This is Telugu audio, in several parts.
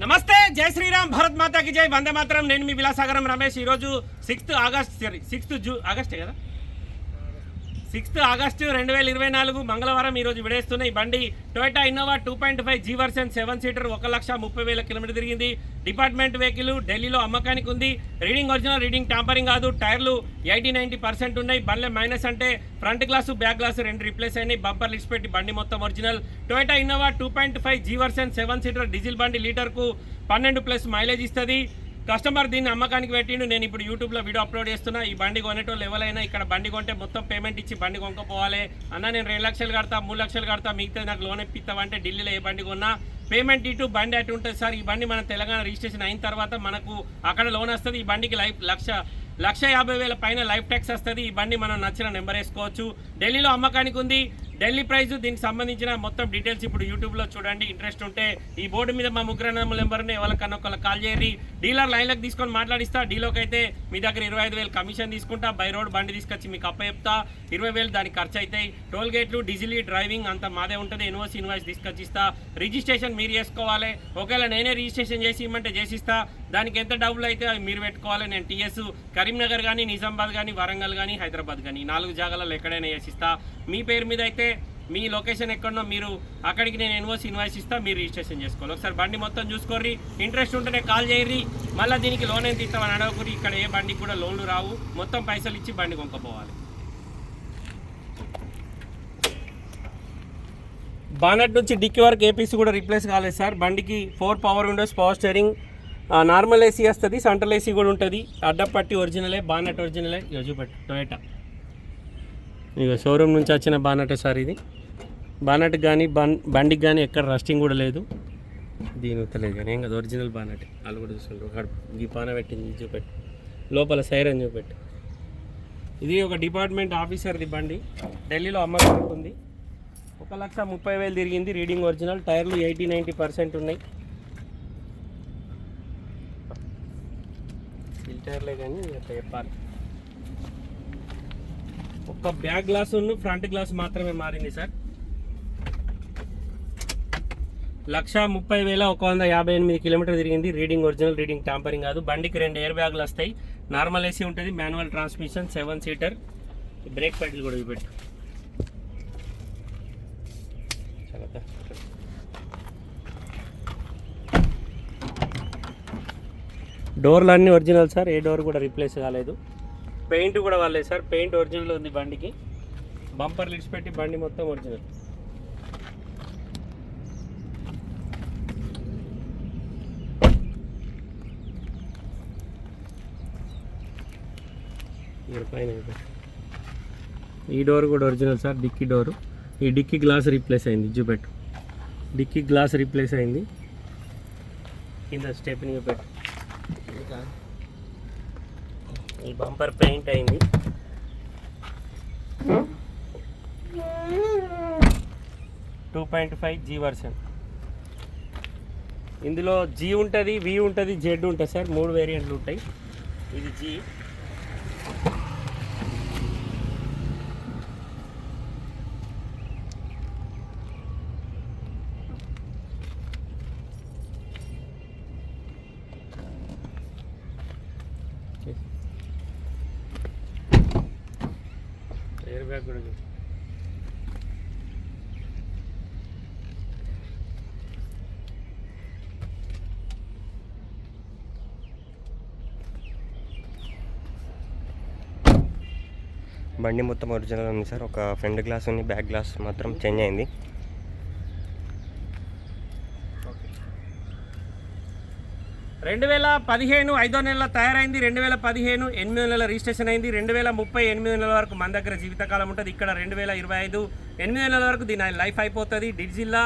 నమస్తే జై శ్రీరామ్ భారత్ మాతాకి జై. వందే మాత్రం. నేను మీ విలాసాగరం రమేష్. ఈరోజు సిక్స్త్ ఆగస్ట్ సారీ సిక్స్త్ జూ ఆగస్టే కదా? సిక్స్త్ ఆగస్టు రెండు వేల ఇరవై నాలుగు మంగళవారం ఈరోజు విడేస్తున్న ఈ బండి Toyota Innova two point five G version seven seater ఒక లక్ష ముప్పై వేల కిలోమీటర్ తిరిగింది. డిపార్ట్మెంట్ వెహికల్ ఢిల్లీలో అమ్మకానికి ఉంది. రీడింగ్ ఒరిజినల్ రీడింగ్ టాంపరింగ్ కాదు. టైర్లు ఎయిటీ నైంటీ పర్సెంట్ ఉన్నాయి. బండ్ల మైనస్ అంటే ఫ్రంట్ గ్లాసు బ్యాక్ గ్లాసు రెండు రిప్లేస్ అయినాయి. బంపర్ లిక్స్ పెట్టి బండి మొత్తం original. Toyota Innova two point five G version seven seater diesel బండి లీటర్కు పన్నెండు ప్లస్ మైలేజ్ ఇస్తుంది. కస్టమర్ దీన్ని అమ్మకానికి పెట్టిండు. నేను ఇప్పుడు యూట్యూబ్లో వీడియో అప్లోడ్ చేస్తున్నా. ఈ బండి కొనేటోళ్ళు ఎవరైనా ఇక్కడ బండి కొంటే మొత్తం పేమెంట్ ఇచ్చి బండి కొనుక్కోపోవాలి. అన్న నేను రెండు లక్షలు కడతా మూడు లక్షలు కడతా మిగతా నాకు లోన్ ఇప్పిస్తావంటే ఢిల్లీలో ఏ బండి కొన్నా. పేమెంట్ ఇటు బండి అటు ఉంటుంది సార్. ఈ బండి మన తెలంగాణ రిజిస్ట్రేషన్ అయిన తర్వాత మనకు అక్కడ లోన్ వస్తుంది. ఈ బండికి లైఫ్ లక్ష లక్ష యాభై వేల పైన లైఫ్ ట్యాక్స్ వస్తుంది. ఈ బండి మనం నచ్చిన నెంబర్ వేసుకోవచ్చు. ఢిల్లీలో అమ్మకానికి ఉంది. ఢిల్లీ ప్రైజ్ దీనికి సంబంధించిన మొత్తం డీటెయిల్స్ ఇప్పుడు యూట్యూబ్లో చూడండి. ఇంట్రెస్ట్ ఉంటే ఈ బోర్డు మీద మా ముగ్గురు నెంబర్ని ఎవరికన్నా ఒకళ్ళు కాల్ చేయరి డీలర్ లైన్లకు తీసుకొని మాట్లాడిస్తా. డీలోకి అయితే మీ దగ్గర ఇరవై ఐదు వేలు కమిషన్ తీసుకుంటా. బై రోడ్ బండి తీసుకొచ్చి మీకు అప్ప చెప్తా ఇరవై వేలు దానికి ఖర్చు అవుతాయి టోల్ గేట్లు డీజిల్ డ్రైవింగ్ అంత మాదే ఉంటుంది. ఇన్వాయిస్ ఇన్వాయిస్ తీసుకొచ్చి ఇస్తా రిజిస్ట్రేషన్ మీరు చేసుకోవాలి. ఒకవేళ నేనే రిజిస్ట్రేషన్ చేసి ఇమ్మంటే చేసిస్తా. దానికి ఎంత డబ్బులు అయితే మీరు పెట్టుకోవాలి. నేను టీఎస్ కరీంనగర్ కానీ నిజామాబాద్ కానీ వరంగల్ కానీ హైదరాబాద్ కానీ నాలుగు జాగాలలో ఎక్కడైనా చేసిస్తా మీ పేరు మీద అయితే మీ లొకేషన్ ఎక్కడనో మీరు అక్కడికి నేను ఇన్వాయిస్ ఇన్వాయిస్ ఇస్తా మీరు రిజిస్ట్రేషన్ చేసుకోవాలి. ఒకసారి బండి మొత్తం చూసుకోర్రి. ఇంట్రెస్ట్ ఉంటేనే కాల్ చేయర్రి. మళ్ళీ దీనికి లోన్ ఎంత ఇస్తామని అడగకూరి ఇక్కడ ఏ బండికి కూడా లోన్లు రావు. మొత్తం పైసలు ఇచ్చి బండి కొనుక్కోపోవాలి. బానట్ నుంచి డిక్కీ వరకు ఏపీసీ కూడా రీప్లేస్ కాలేదు సార్. బండికి four power windows power steering normal AC వస్తుంది సెంట్రల్ ఏసీ కూడా ఉంటుంది. అడ్డపట్టి ఒరిజినలే బానట్ ఒరిజినలే ఇక చూపెట్టు టొయోటా ఇక షోరూమ్ నుంచి వచ్చిన బానటే సార్ ఇది. బానట్ కానీ బన్ బండికి కానీ ఎక్కడ రస్టింగ్ కూడా లేదు. దీని ఉత్తలేదు కానీ ఏం ఒరిజినల్ బానట్. వాళ్ళు కూడా చూసుకుంటారు. ఈ పాన పెట్టింది చూపెట్టు. లోపల సైరన్ చూపెట్టు. ఇది ఒక డిపార్ట్మెంట్ ఆఫీసర్ది బండి. ఢిల్లీలో అమ్మకానికి ఉంది ఒక లక్ష ముప్పై వేలు తిరిగింది రీడింగ్ ఒరిజినల్. టైర్లు ఎయిటీ నైంటీ పర్సెంట్ ఉన్నాయి. ఫిల్టర్లే కానీ అట్లా చెప్పాలి. ఒక్క బ్యాక్ గ్లాస్ ఫ్రంట్ గ్లాస్ మాత్రమే మారింది సార్. లక్ష ముప్పై వేల ఒక వంద యాభై ఎనిమిది కిలోమీటర్ తిరిగింది. రీడింగ్ ఒరిజినల్ రీడింగ్ టాంపరింగ్ కాదు. బండికి రెండు ఎయిర్ బ్యాగులు వస్తాయి. నార్మల్ ఏసీ ఉంటుంది. Manual transmission seven seater brake ప్యాడ్లు కూడా చూపెట్టు. డోర్లు అన్నీ ఒరిజినల్ సార్. ఏ డోర్ కూడా రీప్లేస్ కాలేదు. పెయింట్ కూడా వాళ్ళే సార్. పెయింట్ ఒరిజినల్ ఉంది బండికి. బంపర్ లిడ్స్ పెట్టి బండి మొత్తం ఒరిజినల్ ఇక్కడ పైన ఈ డోర్ కూడా ఒరిజినల్ సార్ డిక్కీ డోరు. ఈ డిక్కీ గ్లాస్ రీప్లేస్ అయింది జూపెట్ డిక్కీ గ్లాస్ రీప్లేస్ అయింది. కింద స్టెప్ని పెట్టు ఈ బంపర్ పెయింట్ అయింది. Two point five G version. ఇందులో జీ ఉంటుంది వి ఉంటుంది జెడ్ ఉంటుంది సార్. మూడు వేరియంట్లు ఉంటాయి. ఇది జీ. ఎయిర్ బ్యాగ్ కూడా చూడు. బండి మొత్తం ఒరిజినల్ ఉంది సార్ ఒక ఫ్రంట్ గ్లాస్ ఉంది బ్యాక్ గ్లాస్ మాత్రం చేంజ్ అయింది రెండు వేల పదిహేను ఐదో నెలల తయారైంది రెండు వేల పదిహేను ఎనిమిది నెలల రిజిస్ట్రేషన్ అయింది రెండు వేల ముప్పై ఎనిమిది నెలల వరకు మన దగ్గర జీవితకాలం ఉంటుంది. ఇక్కడ రెండు వేల ఇరవై ఐదు ఎనిమిది నెలల వరకు దీని లైఫ్ అయిపోతుంది. డిజిల్లా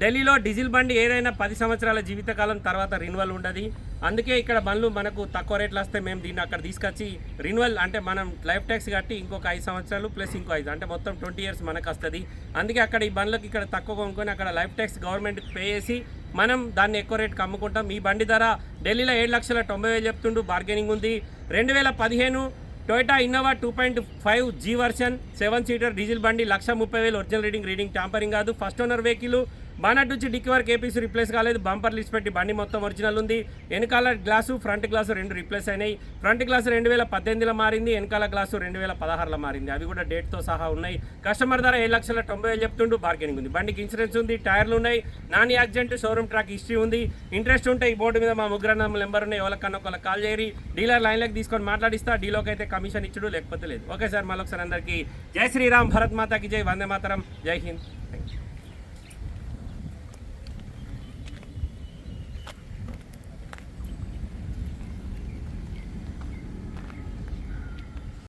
ఢిల్లీలో డీజిల్ బండి ఏదైనా పది సంవత్సరాల జీవితకాలం తర్వాత రిన్యువల్ ఉండదు. అందుకే ఇక్కడ బండ్లు మనకు తక్కువ రేట్లు వస్తే మేము దీన్ని అక్కడ తీసుకొచ్చి రిన్యువల్ అంటే మనం లైఫ్ ట్యాక్స్ కట్టి ఇంకొక ఐదు సంవత్సరాలు ప్లస్ ఇంకో ఐదు అంటే మొత్తం ట్వంటీ ఇయర్స్ మనకు వస్తుంది. అందుకే అక్కడ ఈ బండ్లకు ఇక్కడ తక్కువ కొనుక్కొని అక్కడ లైఫ్ ట్యాక్స్ గవర్నమెంట్కి పే చేసి మనం దాన్ని ఎక్కువ రేట్కి అమ్ముకుంటాం. ఈ బండి ధర ఢిల్లీలో ఏడు లక్షల తొంభై వేలు చెప్తుండు బార్గెనింగ్ ఉంది. రెండు వేల పదిహేను Toyota Innova two point five G version seven seater diesel బండి లక్ష ముప్పై వేలు ఒరిజినల్ రీడింగ్ రీడింగ్ ట్యాంపరింగ్ కాదు. ఫస్ట్ ఓనర్ వెహికల్ బానట్ నుంచి డిక్కి వరకు ఏపీసీ రిప్లేస్ కాలేదు. బంపర్ లిస్ట్ పెట్టి బండి మొత్తం ఒరిజినల్ ఉంది. వెనకాల గ్లాసు ఫ్రంట్ గ్లాసు రెండు రిప్లేస్ అయినాయి. ఫ్రంట్ గ్లాసు రెండు వేల పద్దెనిమిదిలో మారింది. వెనకాల గ్లాసు రెండు వేల పదహారులో మారింది. అవి కూడా డేట్తో సహా ఉన్నాయి. కస్టమర్ ధర ఏడు లక్షల తొంభై వేలు చెప్తుండు. బార్గెనింగ్ ఉంది. బండికి ఇన్సూరెన్స్ ఉంది. టైర్లు ఉన్నాయి. Non accident showroom track history ఉంది. ఇంట్రెస్ట్ ఉంటే ఈ బోర్డు మీద మా ముగ్గురు నెంబర్ ఉన్నాయి. ఎవరికన్నా ఒకళ్ళకి కాల్ చేయరి. డీలర్ లైన్లోకి తీసుకొని మాట్లాడిస్తా. డీలోకి అయితే కమిషన్ ఇచ్చుడు. లేకపోతే లేదు. Okay sir. మళ్ళొకసారి అందరికీ జై శ్రీరామ్. భరత్ మాతాకి జై. వందే మాతరం. జై హింద్.